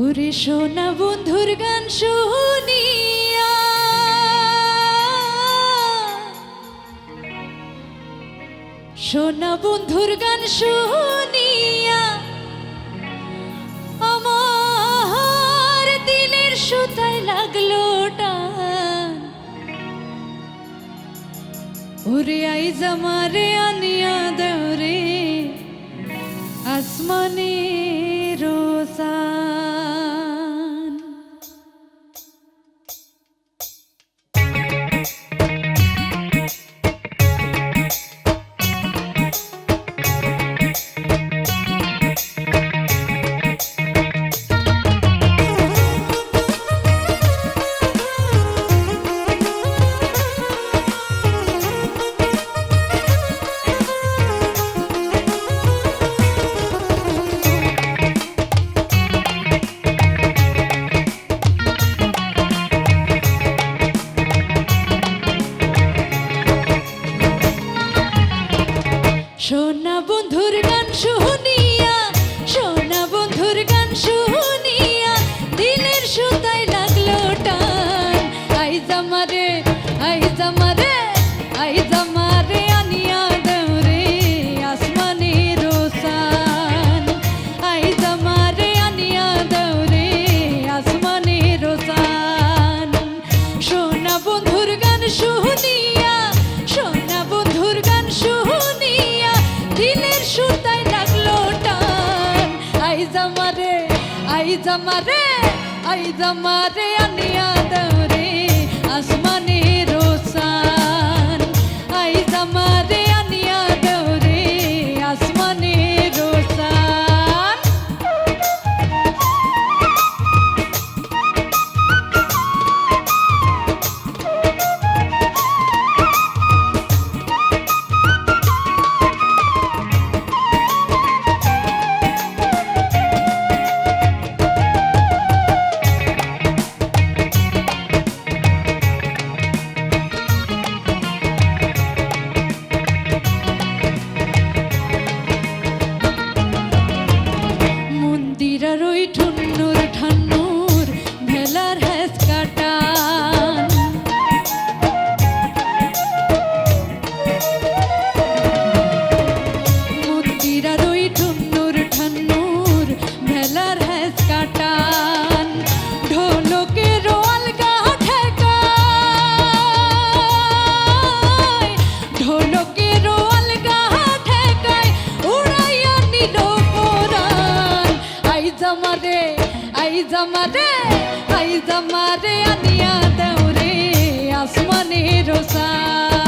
ওরে সোনা বন্ধুর গান শুনিয়া। সোনা বন্ধুর গান শুনিয়া আমার দিলের সুতায় লাগল ওরে আইজ আমারে আনিয়া দেওরে আসমানে রোসান আইজ আমারে আইজ আমারে আনিয়া দরে আসমানে মন্দিরার আইজ আমারে আইজ আমারে আনিয়া দেউরে আসমানে রোসান